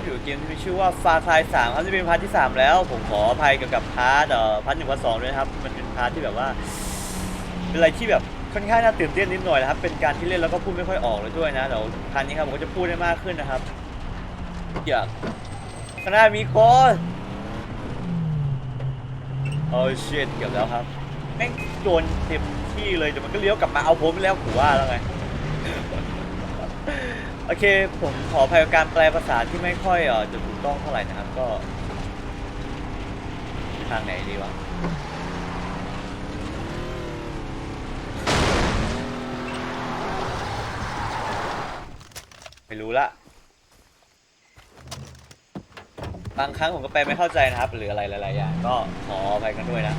นะครับอยู่เกมที่มีชื่อว่า Far Cry 3ครับจะเป็นพาร์ทที่3แล้ว ผมขออภัยเกี่ยวกับพาร์ทเอ่อพาร์ทหนึ่งพาร์ทสองด้วยนะครับ มันเป็นพาร์ทที่แบบว่า เป็นอะไรที่แบบค่อนข้างน่าตื่นเต้นนิดหน่อยนะครับ เป็นการที่เล่นแล้วก็พูดไม่ค่อยออกเลยด้วยนะเดี๋ยวครั้งนี้ครับผมก็จะพูดได้มากขึ้นนะครับอยากข้างหน้ามีคนโอ้ชิตเกือบแล้วครับแม่งโดนเต็มที่เลยแต่มันก็เลี้ยวกลับมาเอาผมไปแล้วกูว่าแล้วไง โอเค ผมขออภัยกับการแปลภาษาที่ไม่ค่อยเอ่อจะถูกต้องเท่าไหร่นะครับก็ ทางไหนดีวะ ไม่รู้ละ บางครั้งผมก็ไปไม่เข้าใจนะครับ หรืออะไรหลายๆอย่างก็ขออภัยกันด้วยนะ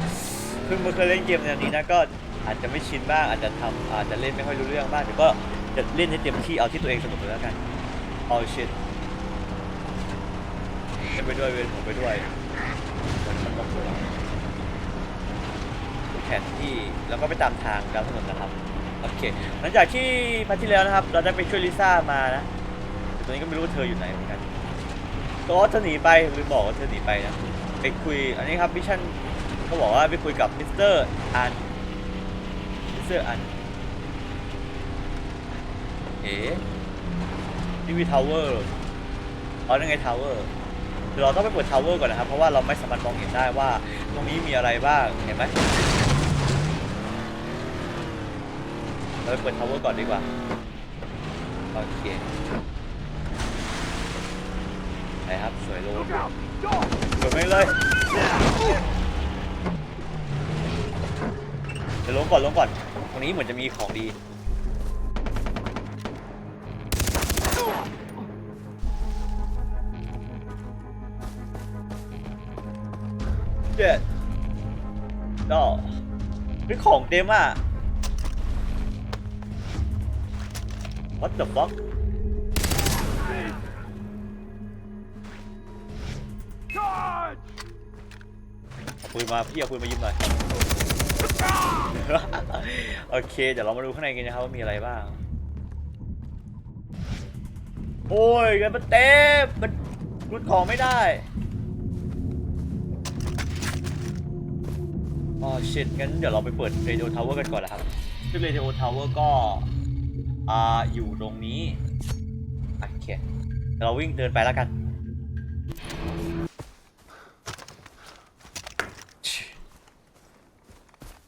เพิ่งมาเคยเล่นเกมแนวนี้นะก็อาจจะไม่ชินบ้างอาจจะทำอาจจะเล่นไม่ค่อยรู้เรื่องบ้างแต่ก็ จะเล่นให้เต็มที่เอาที่ตัวเองสนุกเลยแล้วกัน all shit เล่นไปด้วยเว้นผมไปด้วยเหมือนมันต้องตัวแผนที่แล้วก็ไปตามทางดาวถนนนะครับโอเคหลังจากที่พาทที่แล้วนะครับ เราได้ไปช่วยลิซ่ามานะแต่ตอนนี้ก็ไม่รู้ว่าเธออยู่ไหนเหมือนกันก็เธอหนีไปลืมบอกว่าเธอหนีไปนะไปคุยอันนี้ครับมิชชั่นเขาบอกว่าไปคุยกับมิสเตอร์อันมิสเตอร์อัน เอ๋นี่มีทาวเวอร์อ๋อนั่นไงทาวเวอร์เดี๋ยวเราต้องไปเปิดทาวเวอร์ก่อนนะครับ เพราะว่าเราไม่สามารถมองเห็นได้ว่า ตรงนี้มีอะไรบ้างเห็นไหมเราไปเปิดทาวเวอร์ก่อนดีกว่าโอเคไปครับสวยโลสวยไม่เลยเดี๋ยวลงก่อนลงก่อน ตรงนี้เหมือนจะมีของดี เจ็ดดอกเป็นของเต็มอะ What the fuck เอาปืนมาพี่เอาปืนมายิงหน่อย โอเค เดี๋ยวเรามาดูข้างในกันนะครับว่ามีอะไรบ้าง โอ้ยกันมันเต็มมันรุดของไม่ได้อ๋อชิดงั้นเดี๋ยวเราไปเปิด Radio Tower กันก่อนนะครับ ซึ่ง Radio Tower ก็ อ่า อยู่ตรงนี้ โอเคเดี๋ยวเราวิ่งเดินไปแล้วกัน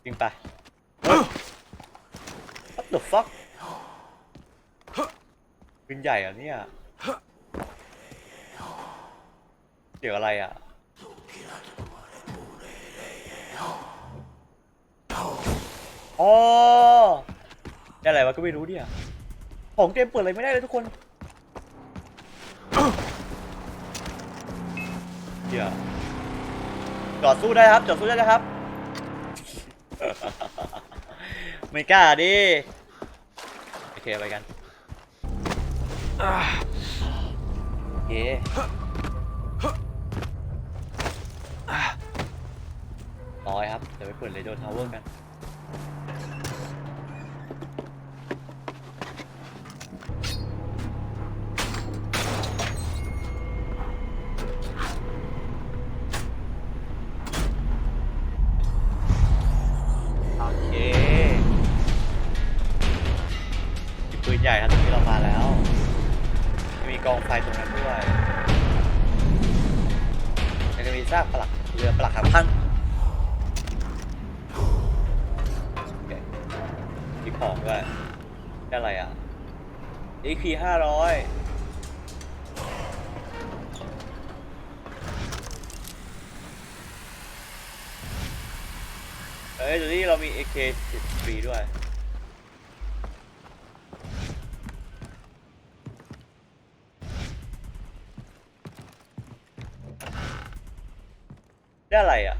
วิ่งไป What the fuck ปืนใหญ่เหรอะเนี่ยเกี่ยวอะไรอะ อ๋อได้อะไรวะก็ไม่รู้เนี่ย ของเกมเปิดอะไรไม่ได้เลยทุกคนเดี๋ยวจอดสู้ได้ครับจอดสู้ได้นะครับ ไม่กล้าดิ โอเคไปกัน โอเคอ่าร้อยครับ เดี๋ยวไปเปิดเรดโอทาวเวอร์กัน โอเคปืนใหญ่ครับตรงนี้เรามาแล้ว กองไฟตรงนั้นด้วยแล้วก็มีซากปลักเรือปลักหักพังโอเคมีของด้วยได้อะไรอะ AP ห้าร้อยเอ้ยเดี๋ยวนี้เรามี AK 10ฟรีด้วย ได้อะไรอะ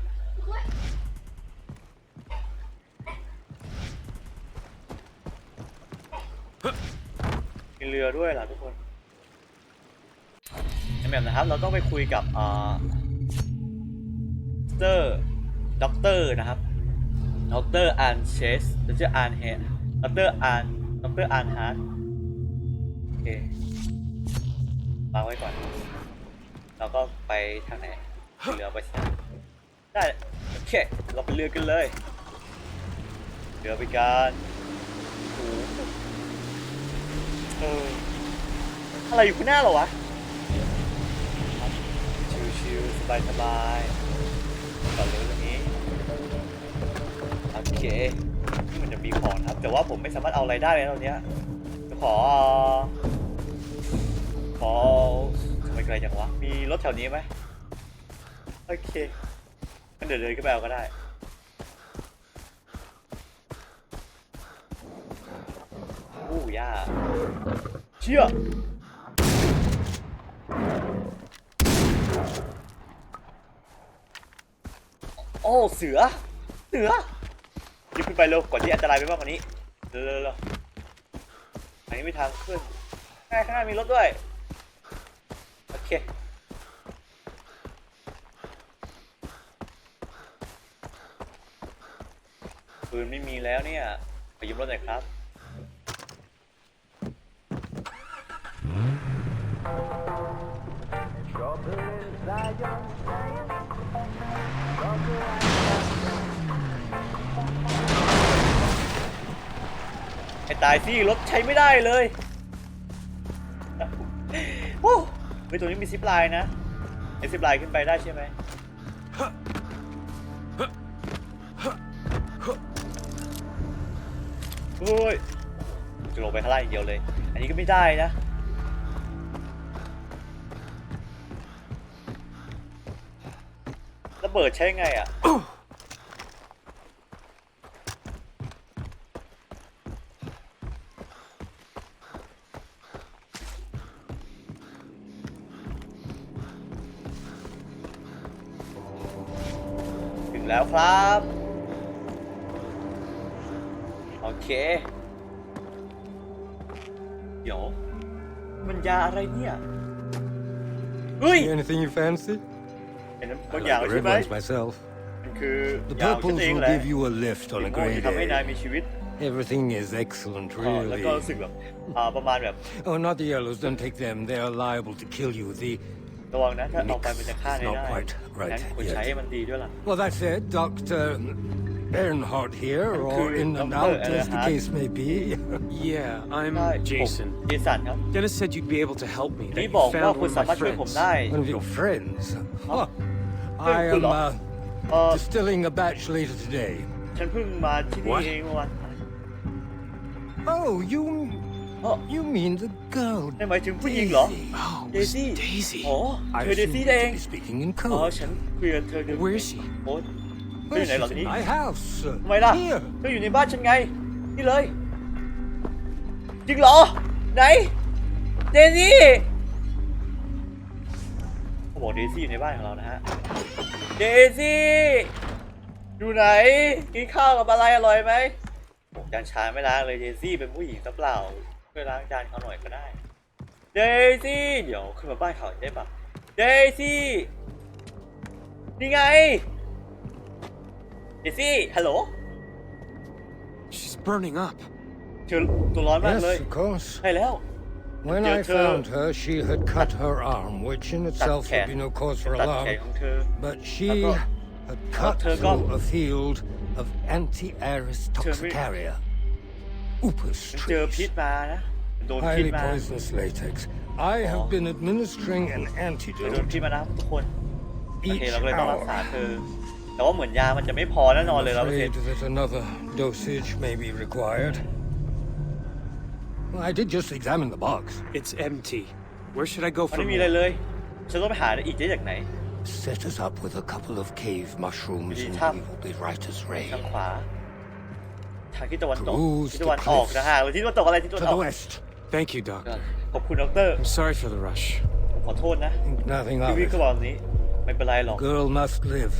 มีเรือด้วยล่ะทุกคนในแบบนะครับ เราต้องไปคุยกับอ่าเตอร์ด็อกเตอร์นะครับด็อกเตอร์อันเชสหรือจะอันเฮดด็อกเตอร์อันด็อกเตอร์อันฮาร์ดโอเควางไว้ก่อน เราก็ไปทางไหนเรือไปสิ ได้โอเค เราไปเรือกันเลยเรือไปกันโอ้โหเอออะไรอยู่ข้างหน้าเหรอวะ ชิวๆสบายๆก่อนเลยตรงนี้โอเคนี่มันจะมีของครับ แต่ว่าผมไม่สามารถเอาอะไรได้เลยนตอนเนี้ยจะขอ ขอทำไมไกลจังวะ มีรถแถวนี้ไหมโอเค งั้นเดี๋ยวเดินขึ้นไปเอาก็ได้ อู้ย่าเชี่ยโอ้เสือ เสือรีบขึ้นไปเร็วก่อนที่อันตรายไปมากกว่านี้เร็วเร็วเร็วอันนี้ไมีทางขึ้นข้างหน้าข้างหน้ามีรถด้วย โอเค ปืนไม่มีแล้วเนี่ยไปยืมรถหน่อยครับไอ้ตายสิรถใช้ไม่ได้เลยโอ้เฮ้ยตรงนี้มีซิปไลน์นะไอ้ซิปไลน์ขึ้นไปได้ใช่ไหม โอ้ยจะลงไปข้างล่างอย่างเดียวเลย อันนี้ก็ไม่ได้นะระเบิดใช้ไงอะถึงแล้วครับ โอเค เดี๋ยว มันยาอะไรเนี่ย เฮ้ย See anything you fancy? เห็น I บางอย่าง like the ใช่ red ไหม ones myself. มันคือ The ยาของฉั purples นเอง will แหละ give you a lift สี on a ม่วง grey จะทำให้นาย day. มีชีวิต Everything is excellent, อ่าแล้วก็ really. รู้สึกแบบอ่าประมาณแบบ Oh, not the yellows. Don't take them. They are liable to kill you. The ระวังนะถ้าเอาไปมันจะฆ่าได้ Not ได้ quite right งั้นควร yet. ใช้ให้มันดีด้วยล่ะ well, that's it, Doctor Bernhardt here, or Cool. in and Dr. out, as the Earnhardt. case may be. Yeah, I'm ได้ Jason. เจสันครับ Dennis said you'd be able to help me. That นี่ you บอกว่า found คุณ one of สามาร my ถช่วยผม friends. ได้ One of your friends. Huh. Hey, I am good luck. uh, เออ distilling a batch later today. ฉันเพิ่งมาที่นี่ What? เองเมื่อวาน Oh, you อ๋อ you mean the girl? ไม่หมายถึงผู้หญิงเหรอ Daisy. Oh, เด it was ซี่ Daisy. อ๋อ I เธอเด assume ซี่ you เอง to be speaking in อ๋อ code. ฉันคุยกับเธอเดี๋ยว Where is she? โอ๊ย เธออ Well, ยู่ไหน she's เหรอตอน in นี้ my house. uh, ทำไมล่ะ Here. เธออยู่ในบ้านฉันไง นี่เลย จริงเหรอ ไหน เดซี่เขาบอกเดซี่อยู่ในบ้านของเรานะฮะ เดซี่ อยู่ไหน กินข้าวกับอะไรอร่อยไหมโอ้จานชาไม่ล้างเลยเดซี่เป็นผู้หญิงซะเปล่าช่วยล้างจานเขาหน่อยก็ได้ เดซี่ เดี๋ยวขึ้นมาบ้านเขาได้ปะเดซี่ นี่ไงเดซี่ ฮัลโหล She's burning up. เธอตัวร้อนมาก Yes, เลย of course. ใช่แล้ว When Yeah, I to- found her, she had cut her arm, which in ตัด itself แขน would be no cause for ตัดแขน alarm. ของเธอ But she Ako- had cut Ako- through a field of anti-aris toxicaria. Upas ฉันเจอพิษ trees. มานะ โดนพิษ Highly มา poisonous latex. I Oh. have been administering an เธอโดน antidote พิษมานะทุกคน โอ each เคเราก็เลยต้องรักษา hour. เธอ แต่ว่าเหมือนยามันจะไม่พอแน่นอนเลย I'm เราเปอร์เซ็น afraid that another dosage may be required. Well, I did just examine the box. It's empty. Where should I go มัน from ไม่มีอะไร here? เลย ฉันต้องไปหาอีกได้จากไหน Set us up with a couple of cave mushrooms Really and tough. we will be right as ทาง rain. ขวา ทางที่ตะวันตก Cruise ที่ตะวันออก the cliffs. นะฮะหรือที่ตะวันตกอะไรที่ตะ To วันอ the อก west. Thank you, doctor. ขอบคุณดอกเตอร์ I'm sorry for the rush. ขอโทษนะ Think nothing ที่ of วิ่ง it. ก็บอกแบบนี้ ไม่เป็นไรหรอก Girl must live.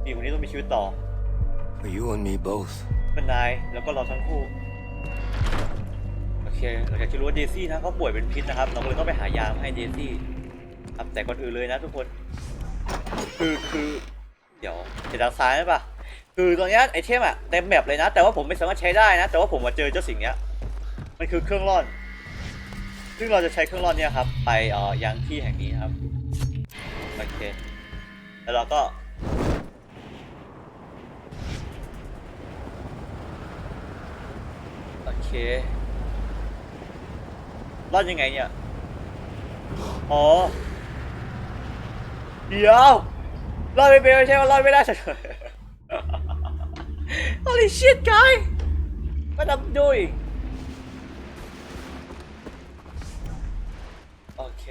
ผู้หญิงคนนี้ต้องมีชีวิตต่อ For you and me both. เป็นนายแล้วก็เราทั้งคู่ โอเคหลังจากที่รู้ว่าเดซี่นะเขาป่วยเป็นพิษนะครับ เราก็เลยต้องไปหายามาให้เดซี่ครับแต่ก่อนอื่นเลยนะทุกคน คือคือ เดี๋ยวเดี๋ยวทางซ้ายใช่ปะคือตรงเนี้ยไอเทมอะเต็มแมปเลยนะ แต่ว่าผมไม่สามารถใช้ได้นะ แต่ว่าผมมาเจอเจ้าสิ่งเนี้ย มันคือเครื่องร่อน ซึ่งเราจะใช้เครื่องร่อนเนี่ยครับ ไปเอ่อยังที่แห่งนี้ครับ โอเค แล้วเราก็ เค รอดยังไงเนี่ย อ๋อ เดี๋ยว รอดไม่เป็นไม่ใช่ว่ารอดไม่ได้เฉยๆ Holy shit guy What I'm doing โอเค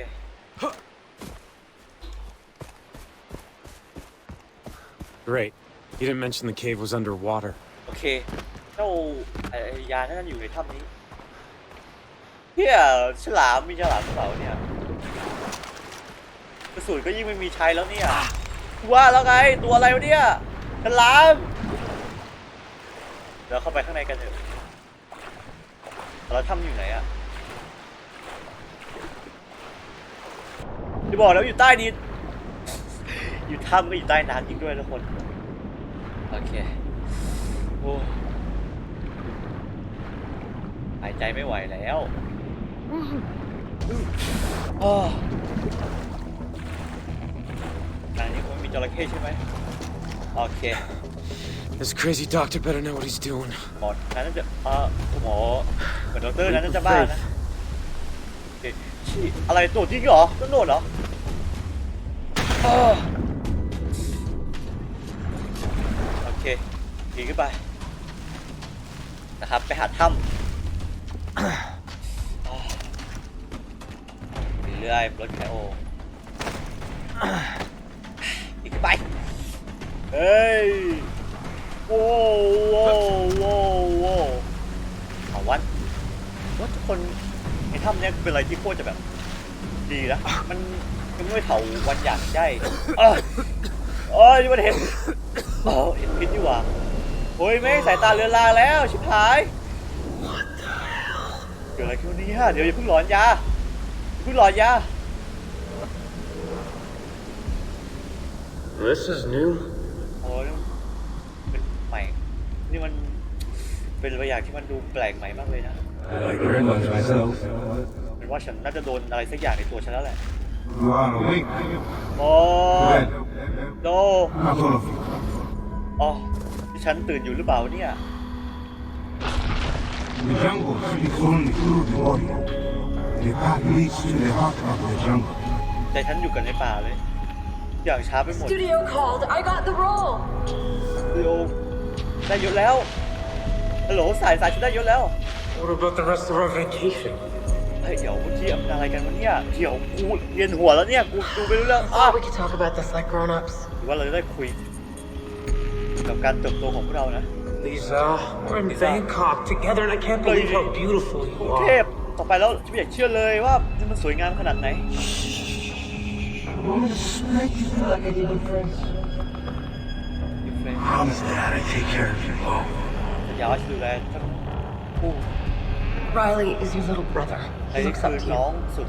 Great. You didn't mention the cave was underwater. โอเค เ จ้าไอ้ยานั่นอยู่ในถ้ำนี้เฮียฉลามมีฉลามเปล่าเนี่ยกระสุนก็ยิ่งไม่มีใช้แล้วเนี่ยว่าแล้วไงตัวอะไรวะเนี่ยฉลามเดี๋ยวเข้าไปข้างในกันเถอะเราถ้ำอยู่ไหนอะจะบอกแล้วอยู่ใต้ดินอยู่ถ้ำก็อยู่ใต้น้ำจริงด้วยทุกคนโอเคโอ้ หายใจไม่ไหวแล้วโอ้ทางนี้คงไม่มีจระเข้ใช่ไหมโอเค This crazy doctor better know what he's doing. หมอนั้นน่าจะเออหมอเหมือนด็อกเตอร์นั้นน่าจะบ้านะโอเคชี่อะไรตัวจริงเหรอต้นโดดเหรออ้อโอเคดีขึ้นไปนะครับ ไปหาถ้ำ เรื่อยรถแคโออีกขึ้นไป เฮ้ย โว้โว้โว้โว้วเอาวันว่าทุกคนในถ้ำเนี้ยเป็นอะไรที่โคตรจะแบบ ดีนะ มันมันไม่เถาวันอย่างใหญ่เอยเอ้ยนี่มันเห็นเออเห็นพิษดีกว่าโอ้ยไม่สายตาเรือนลางแล้ว ชิบหาย กิดอะไรขึ้นวะเนี่ยเดี๋ยวอย่าเพิ่งหลอนยาอย่าเพิ่งหลอนยา This is new. โอ้ยเป็นใหม่ นี่มันเป็นตัวอย่างที่มันดูแปลกใหม่มากเลยนะ I like very much myself. เป็นว่าฉันน่าจะโดนอะไรสักอย่างในตัวฉันแล้วแหละ You are awake. โอ้โด Not all of you. อ๋อที่ฉันตื่นอยู่หรือเปล่าเนี่ย The jungle speaks only through the body. The path leads to the heart of the jungle. แต่ฉันอยู่กันในป่าเลย อย่างช้าไปหมด Studio called. I got the role. เร็วได้ยศแล้ว ฮัลโหลสายสายฉันได้ยศแล้ว What about the rest of our vacation? เฮ้ยเดี๋ยวเมื่อกี้มันอะไรกันวะเนี่ยเดี๋ยวกูเรียนหัวแล้วเนี่ยกูดูไม่รู้เรื่องอะ we could talk about this like grown-ups. หรือว่าเราจะได้คุยกับการเติบโตของพวกเรานะ Lisa, we're in Bangkok together and I can't believe how beautiful กรุ you งเทพ are. ต่อไปแล้วฉันไม่อยากเชื่อเลยว่านี่มันสวยงามขนาดไหน Promise that I take care of you all. สัญญาว่าจะดูแลทั้งคู่ Riley is your little brother. ไอ้ He นี่ looks คื up อ to น้อ you. งสุด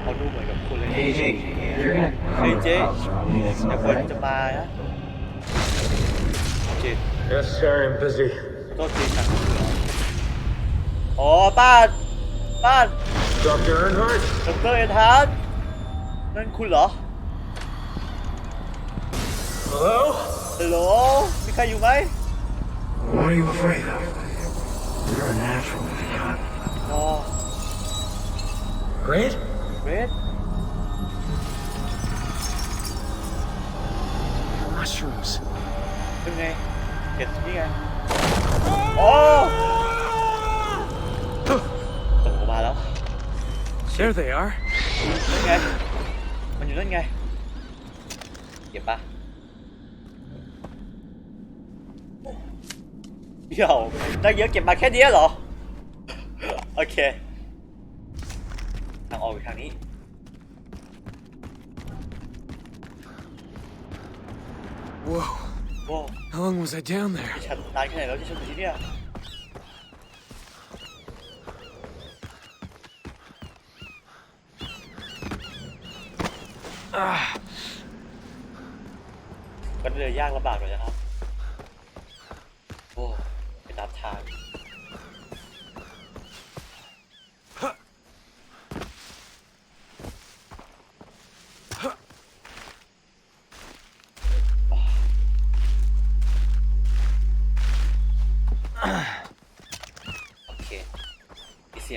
เขาดูเหมือนกับคุณเลย Hey, hey, you're gonna Hey, Jay. That's แต่ not ควร right. จะมานะ โอเค Yes, sir, I'm busy. โทษทีครับอ๋อบ้านบ้าน Dr. Earnhardt? ดรเอธาร์ดนั่นคุณเหรอ Hello? ฮัลโหลมีใครอยู่ไหม What are you afraid of? You're a natural, Leon. อ๋อ Great. เวท Mushrooms. เป็นไงเห็นนี่ไงโอ้ตกลงมาแล้ว There they are. นั่นไงมันอยู่นั่นไงเก็บปะเดี๋ยวได้เยอะเก็บมาแค่เนี้ยเหรอ โอเค ทางออกอยู่ทางนี้ Whoa. โว้ How long was I down there? ที่ฉันนานแค่ไหนแล้วที่ฉันอยู่ที่เนี่ย ก็เลยยากลำบากเลยนะครับ โอ้ไปตามทาง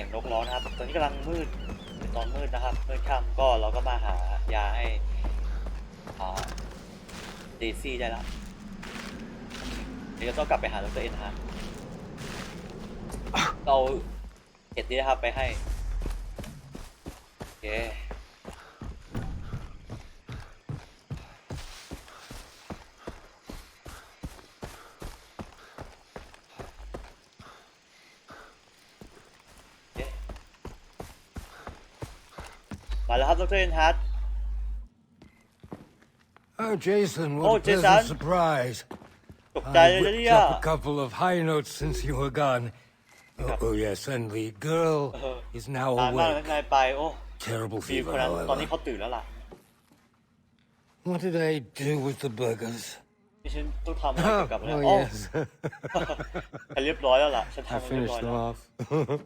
โนกร้องนะครับ ตอนนี้กำลังมืดเป็นตอนมืดนะครับมืดค่ำก็เราก็มาหายาให้อ่าเดซี่ได้แล้วเดี๋ยวต้องกลับไปหาดรเอ็นฮะเราเห็ดนี้นะครับไปให้โอเค มาแล้วครับดรเอ็นฮาร์ด Oh, Jason, what Oh, a pleasant Jason. surprise. ตกใจ I เลยนะ whipped เนี่ย up a couple of high notes since you were gone. Oh, oh, yes, and the girl Uh-huh. is now นานมากแล้ว awake. นายไป โอ้ Terrible ฟีลคน fever, นั้นตอนนี้ however. เขาตื่นแล้วล่ะ What did I do with the burgers? ที่ฉันต้องทำอะไรเกี่ยวกับอะไร Oh, โอ้ yes. ฉันเรียบร้อยแล้วล่ะ ฉัน I ทำมันเรียบร้อย finished แล้ว them off.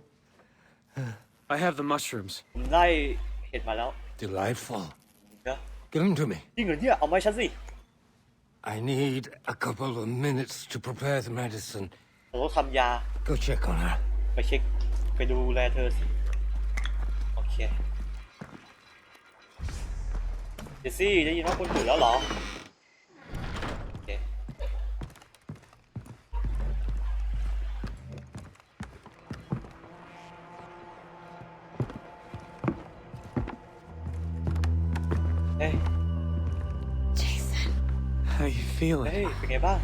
I have the mushrooms. ผมได้เ ห็ดมาแล้ว Delightful. เดี๋ยว Give them to me. จริงเหรอเนี่ยเอามาให้ฉันสิ I need a couple of minutes to prepare the medicine. เราต้องทำยา Go check on her. ไปเช็คไปดูแลเธอสิ โอเคเจสซี่ได้ยินว่าคุณตื่นแล้วเหรอโอ How you เฮ้ feeling? ยเป็นไงบ้าง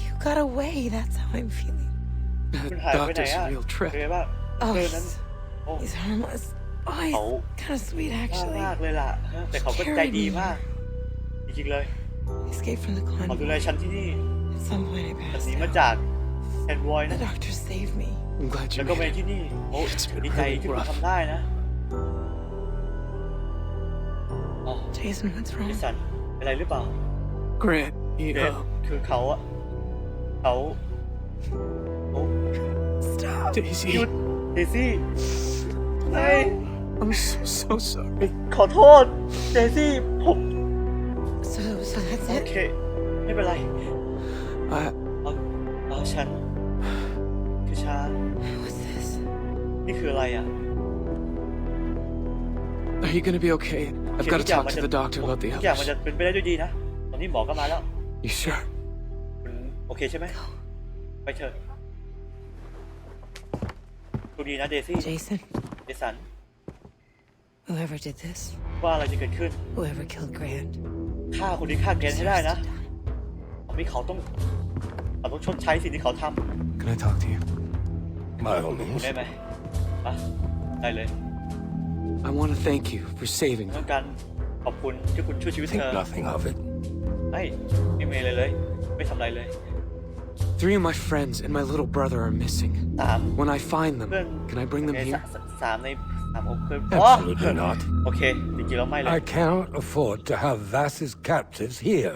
you got away. That's how I'm feeling. คุณหายไปไหน Doctor's อะ real เป็น trip. ไงบ้าง Oh, เธอนั้น he's, โอ้ he's harmless. Oh, he's Oh. kind of sweet, น่า actually. มากเลยล่ะ แต่เขาก็ใจดีมาก จริงๆเลย He escaped from the เขาดูแล convoy. ฉันที่นี่ At some point, I ฉัน passed หนีมา out. จากแอนวอย The นะ doctor saved me. I'm glad แล้ว you ก็มา made it. ที่นี่ โอ้ It's been ดีใจ really ที่คุณ rough. ทำได้นะอ๋อ Jason, what's ดิ wrong? สันเป็นไรหรือเปล่า Grant, you เกรน know, คือเขาอะเขาโอ้ Stop. หยุด Daisy. เดซี่เฮ้ย I'm so so sorry. ขอโทษเดซี่ผม So, so that's โอ it? เค ไม่เป็นไร I เอาเอาฉันคือชา What's this? นี่คืออะไรอะ are you gonna be okay? I've got to ทุกอย่าง talk มัน to จะ the doctor about the ทุกอย่างมัน others. จะเป็นไปได้ด้วยดีนะ ตอนนี้หมอก็มาแล้ว You sure? คุณโอเคใช่ไหม ไปเถอะดูดีนะเดซี่ Jason, เดสัน whoever did this, ว่าอะไรจะเกิดขึ้น whoever killed Grant, ฆ่าคนที่ฆ่าแกนให้ได้ deserves นะ to die. ตอนนี้เขาต้องเขาต้องชดใช้สิ่งที่เขาท Can I talk to you? By all ำคุณ means. ได้ไหมอะได้เลย I want to thank you for saving ต้อ them. งการขอบคุณที่คุณช่วยชีวิต Think เธอ nothing of it. ไม่ไม่มีอะไรเลย ไม่ทำอะไรเลย Three of my friends and my little brother are missing. สาม When I find them, เพื่อน can I bring them โอเค here? สาสามในสามองค์เพื่อนอ๋อ Absolutely not. โอเค จริงๆแล้วไม่เลย I cannot afford to have Vass's captives here.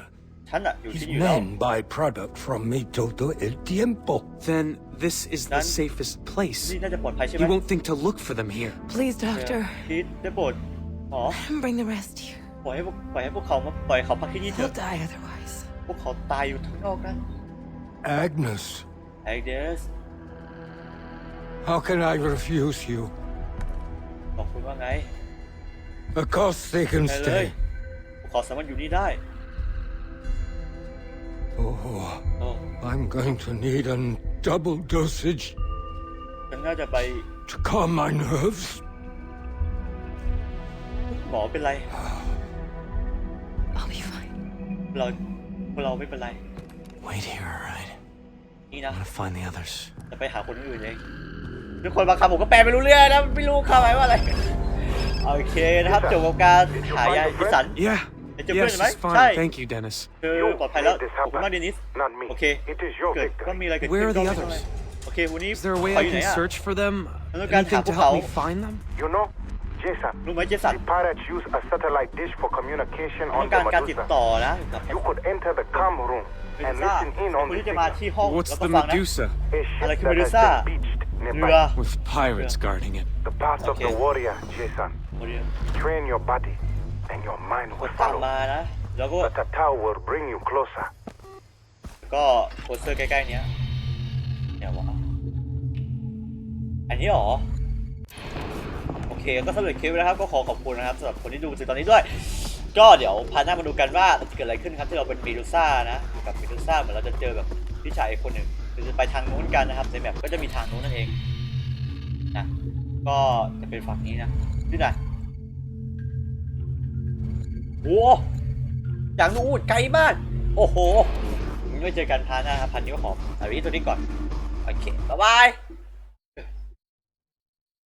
ฉันอะอยู่ His ที่นี่อยู่แล้ว men buy product from me todo el tiempo. Then this is the Done. safest place. นี่น่าจะปลอดภัยใช่ไหม You won't think to look for them here. Please, doctor, พีทได้โปรดหมอ let him bring the rest here. ปล่อยให้พวกปล่อยให้พวกเขามาปล่อยเขาพักที่นี่เถ He'll อะ die otherwise. พวกเขาตายอยู่ข้างนอกนะ Agnes, ไอเดส how can I refuse you? บอกคุณว่าไง Of course they can ได้เลย stay. พวกเขาสามารถอยู่นี่ได้ Oh, โอ้ I'm going to need a double dosage ฉันน่าจะไป to calm my nerves. หมอเป็นไร I'll be fine. เราพวกเราไม่เป็นไร Wait here, alright? นี่นะ I'm gonna find the others. จะไปหาคนอื่นเองทุกคนบางคำผมก็แปลไม่รู้เรื่องนะ ไม่รู้คำหมายว่าอะไร โอเคนะครับจบกับการหายาอิสัน Yeah. Did you Yeah, feel it, she's right? fine. Hi. Thank you, Dennis. คือปลอดภัยแล้ว ขอบคุณมากเดนิส Not me. โอเค It is your เกิด victory. ก็มีอะไรเกิด Where ขึ้ are น the ก็ไม่เป็นไร others? โอเค วันนี้ Is there a way เขา I อยู่ไหน can อะ search for them? Ano ka, Anything to tapo help ka, me oh? find them? You know, Jason, รู้ไหมเจสัน the pirates use a satellite dish for communication ต้อ on ง the การการติด Medusa. ต่อนะกับ You could enter the com room เม and ดูซ่า listen in ค on น the ที่จะมา signal. ที่ห้อง What's แล้วก็ the ฟังนะ Medusa? A ship Ala, that Medusa. has been beached เรือ nearby. With pirates guarding it. The path of the Okay. warrior, Jason. โมเดล Train your body and your mind ก will ดตาม follow. มานะ แล้วก็ The Tatao will bring you closer. ก็โพสเตอร์ใกล้ๆเนี้ยเนี่ยวะอันนี้หรอ เคก็สำเร็จคลิปแล้วครับก็ขอขอบคุณนะครับสำหรับคนที่ดูถึงตอนนี้ด้วย ก็เดี๋ยวพาหน้ามาดูกันว่าจะเกิดอะไรขึ้นครับที่เราเป็นเมดูซ่านะกับเมดูซ่าเหมือนเราจะเจอแบบพี่ชายคนหนึ่งคือจะไปทางนู้นกันนะครับในแมปก็จะมีทางนู้นนั่นเองนะก็จะเป็นฝั่งนี้นะนี่นะโอ้อย่างนู้นไกลมากโอ้โหไม่เจอกันพาหน้าครับพันนี้ก็ขอถ่าวิดีโอตัวนี้ก่อนโอเคบ๊ายบาย